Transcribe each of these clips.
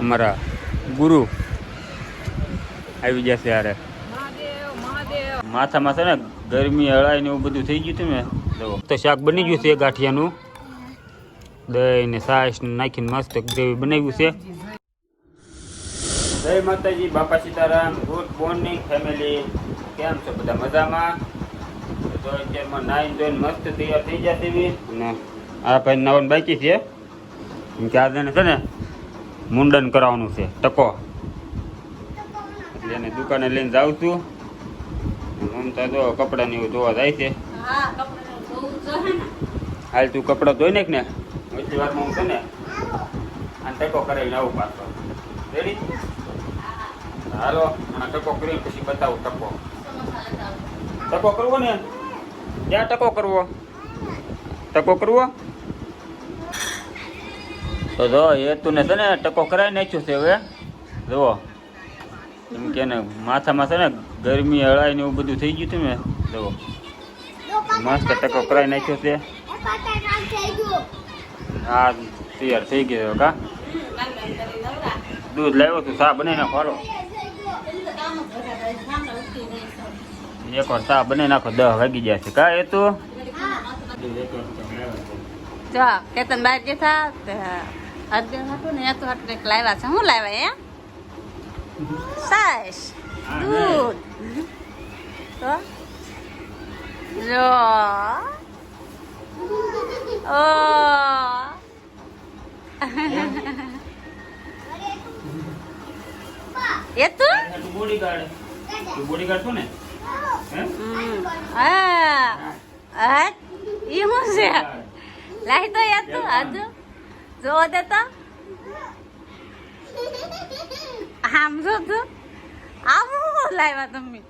અમારા ગુરુ આવી જશે યારે માથામાં છે ને ગરમી, હળાઈ ને એવું બધું થઈ ગયું હતું ને, તો શાક બની ગયું છે ગાંઠિયાનું. દહીં ને સાસ નાખીને મસ્ત ગ્રેવી બનાવ્યું છે. જય માતાજી, બાપા સીતારામ, ગુડ મોર્નિંગ ફેમિલી. કેમ છો બધા મજામાં? નાઈન ધોઈને મસ્ત તૈયાર થઈ એવી અને આ ભાઈ નવન બાકી છે. કેમ કે આજે છે ને મુંડન કરાવવાનું છે. ટકો. એટલે એને દુકાને લઈને જાઉં છું. મમતા જો કપડાં ને એવું ધોવા જાય છે. હાલ તું કપડાં ધોઈ નાખ ને. એટલી વારમાં હું છે ને આ ટકો કરાવીને આવું પાછો. રેડી હાલો હમણાં ટકો કરીને પછી બતાવું ટકો. ટકો કરવો ને? ક્યાં ટકો કરવો? ટકો કરવો? તો જો, એ તું છે ને ટકો કરાવી નાખ્યો છે હવે. જુઓ. એમ કે ને, માથામાં છે ને ગરમી, હળાઈ ને એવું બધું થઈ ગયું હતું ને. જુઓ. મસ્ત ટકો કરાવી નાખ્યો છે. હા, તૈયાર થઈ ગયો કા? દૂધ લાવ્યો તું સા બનાવી નાખો, હાલો. એક વાર સા બનાવી નાખો દસ વાગી ગયા છે, કા, એ તો? જો, કેતન બહાર ગયા અડધે હતું ને તો હતું કંઈક લાવ્યા છે. શું લાવ્યા એ સાસ દૂધ. તો જો. ઓ. એ તું? બોડી ગાર્ડ તું બોડી ગાર્ડ છો ને હા. હા. ઈ હું છે? લાઈ તો યાદ તો હજુ જો દે તો આમ જો તું આમ લાવ્યા તમે?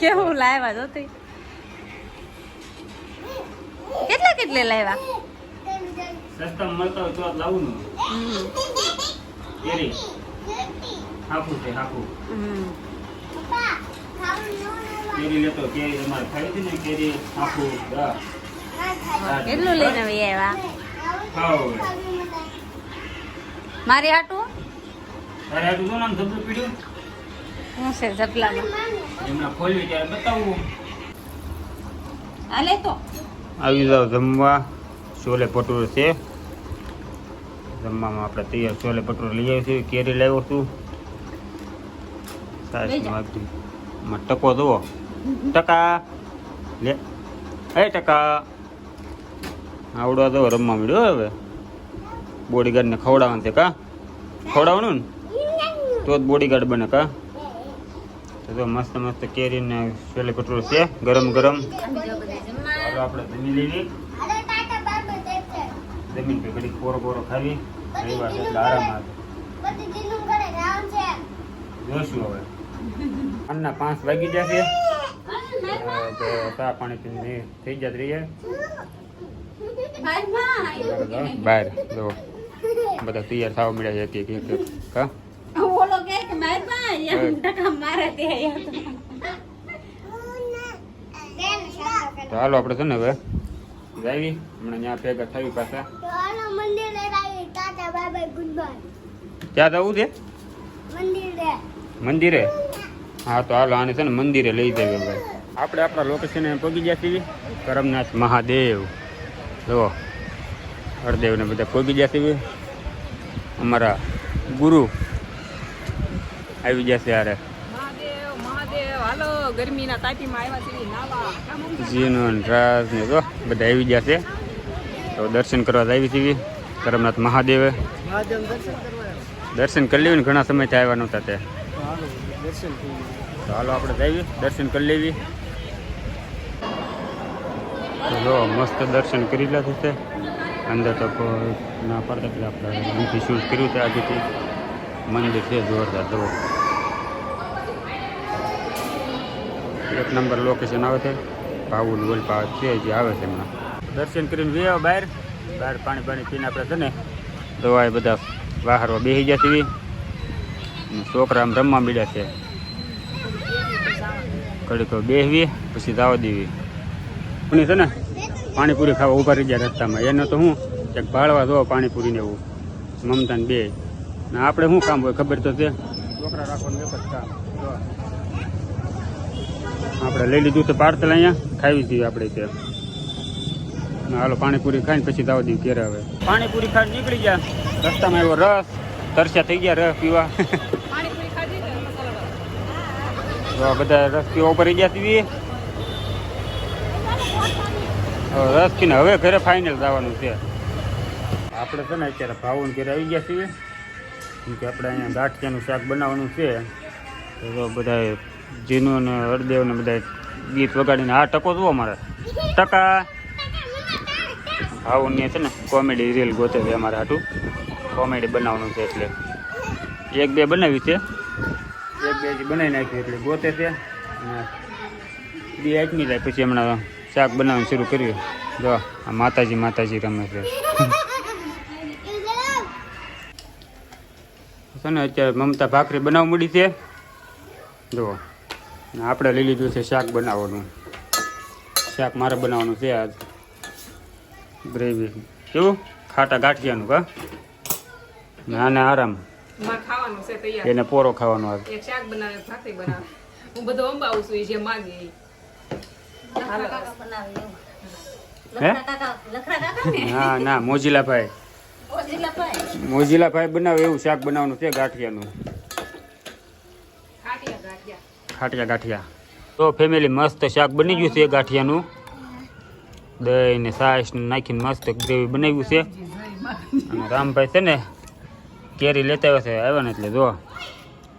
કેવું લાવ્યા જો તે? કેટલા કેટલે લાવ્યા? સસ્તા મળતા તો લાવું ને. કેરી? હાફું છે હાફું. હમ. કેરી લેતો કેરી અમારે ખાઈ હતી ને કેરી આખું કેટલું લઈને આવી આવ્યા? મારી હાટું? તારે આટલું શું નામ ધબલું પીડ્યું? શું છે ઝપલામાં એમના ખોલવી ત્યારે બતાવવું હાલે તો. આવી જાવ જમવા. છોલે ભટુરે છે. જમવામાં આપણે તૈયાર છોલે ભટુરે લઈ આવ્યું છે કેરી લાવ્યો છું. સાસમાં ટકો જુઓ. ટકા. લે. એ ટકા. આવડવા દો રમવા મળ્યો હવે. બોડીગાર્ડને ખવડાવવાનું તે કા? ખવડાવવાનું ને? તો જ બોડીગાર્ડ બને કા? તો મસ્ત મસ્ત કેરીને છેલ્લે કટોરો છે ગરમ ગરમ. આપણે જમી લેવી જમીન પે ઘડી કોરો કોરો ખાવી. રવિવાર એટલે આરામ આવે. જોશું હવે. સાંજના પાંચ વાગી જશે છે. તો ચા પાણી પીને થઈ જત રહીએ બહાર જો બધા તૈયાર થવા મળ્યા છે એક એક કા ઓલો કે કે માર ભાઈ એમ ટકા મારે તે તો. હાલો આપણે છે ને હવે જાવી. હમણાં ત્યાં ભેગા થવી પાછા. ક્યાં જવું છે? મંદિરે? હા તો હાલો આને છે ને મંદિરે લઈ જઈએ ભાઈ. આપણે આપણા લોકેશને પહોંચી ગયા છીએ. કરમનાથ મહાદેવ. જુઓ હરદેવને બધા પહોંચી ગયા છીએ. અમારા ગુરુ આવી જશે યારે મહાદેવ મહાદેવ હાલો ગરમીના તાપીમાં આવ્યા છે નાવા કામ જીનો રાજ ને જો બધા આવી ગયા છે. તો દર્શન કરવા આવી છીએ. કરમનાથ મહાદેવે. દર્શન કરી લેવું ઘણા સમયથી આવ્યા નહોતા તે. તો હાલો આપણે જઈએ, દર્શન કરી લેવી. જો, મસ્ત દર્શન કરી લે છે. અંદર તો ના પડતા એટલે આપણે અહીંથી શૂઝ કર્યું છે આજથી મંદિર છે જોરદાર, જુઓ. એક નંબર લોકેશન આવે છે. ભાવુલ વલપા છે, જે આવે છે હમણાં દર્શન કરીને વે બહાર. બહાર પાણી પાણી પીને આપણે છે ને દવા બધા વાહરવા બેસી ગયા છીએ. છોકરા આમ રમવા મળ્યા છે. કડીક બેહવી પછી દાવા દેવી. પણ છે ને પાણીપુરી ખાવા ઊભા રહી ગયા રસ્તામાં. એને તો શું એક ભાળવા દો પાણીપુરીને એવું. મમતા ને બે. ને આપણે શું કામ હોય ખબર તો છે? છોકરા રાખવાનું એક જ કામ. આપણે લઈ લીધું તો પાર્સલ અહીંયા ખાવી દઈએ આપણે ત્યાં હાલો પાણીપુરી ખાઈને પછી દાવા દઈએ ઘેર આવે પાણીપુરી ખાઈને નીકળી ગયા. રસ્તામાં એવો રસ તરસ્યા થઈ ગયા રસ પીવા પાણીપુરી ખાધી ને મસાલા તો આ બધા રસ પીવા ગયા છીએ હવે રસ હવે ઘરે ફાઇનલ જવાનું છે. આપણે છે ને અત્યારે ભાવન ઘરે આવી ગયા છીએ. કેમ કે આપણે અહીંયા ગાંઠિયાનું શાક બનાવવાનું છે. તો બધા જીનું અને હળદેવ ને બધા ગીત વગાડીને આ ટકો જુઓ મારે ટકા. ભાવનની છે ને કોમેડી રીલ ગોતે છે અમારે હાટું. કોમેડી બનાવવાનું છે એટલે. એક બે બનાવી છે. બનાવી નાખ્યું એટલે ગોતે છે. અને બે આટમી જાય પછી હમણાં શાક બનાવવાનું શરૂ કર્યું. જો, આ માતાજી માતાજી રમે છે. ને, અત્યારે મમતા ભાખરી બનાવવા મળી છે. જુઓ. આપણે લઈ લીધું છે શાક બનાવવાનું. શાક મારે બનાવવાનું છે આજ. ગ્રેવી. કેવું? ખાટા ગાંઠિયાનું કા? ને આરામ. મારે ખાવાનું છે તૈયાર. એને પોરો ખાવાનો આવે. એક શાક બનાવે ભાખરી બનાવે. હું બધું અંબાવું છું એ જે માગે એ. હાલો. હે? લખરા કાકા લખરા કાકા ને? ના ના મોજીલાભાઈ. ઓજીલાભાઈ મોજીલાભાઈ બનાવે એવું શાક બનાવવાનું છે ગાંઠિયાનું. ખાટિયા ગાંઠિયા. તો ફેમિલી મસ્ત શાક બની ગયું છે ગાંઠિયાનું. દહીં ને છાશ નાખીને મસ્ત ગ્રેવી બનાવ્યું છે. અને રામભાઈ છે ને કેરી લેતા આવ્યો છે આવ્યા ને એટલે જો.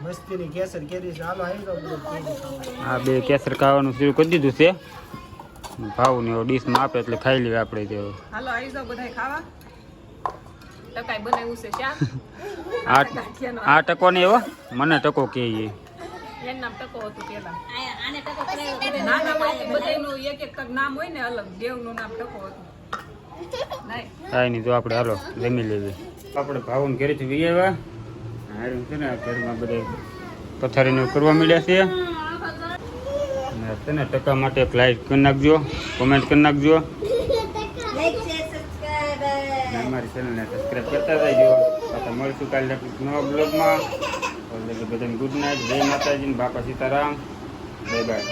મસ્તીની કેસર કેરી છે હાલો આવી જાઓ બધું કેરી ખાવા. આ બે કેસર ખાવાનું શરૂ કરી દીધું છે. ભાવ ને ડીશમાં આપે એટલે ખાઈ લઈએ આપણે તે. હાલો આવી ખાવા. આ આ ટકો ને એવો મને ટકો કે ઈ. એનું નામ ટકો હતું પેલા આયા આને ટકો કરાવ્યો તો નાના હોય તો બધાયનું એક એક ટક નામ હોય ને અલગ. દેવનું નામ ટકો હતું. નહીં કાંઈ આપણે હાલો જમી લેવી આપણે ભાવન ઘરેથી વી આવ્યા. હારું છે ને ઘરમાં બધે પથારીને કરવા મળ્યા છે. અને છે ને ટકા માટે એક લાઈક કરી નાખજો કોમેન્ટ કરી નાખજો. અમારી ચેનલને સબસ્ક્રાઈબ કરતા રહેજો. આપણે મળશું કાલે નવા બ્લોગમાં બધાને ગુડ નાઇટ જય માતાજી ને બાપા સીતારામ. Bye bye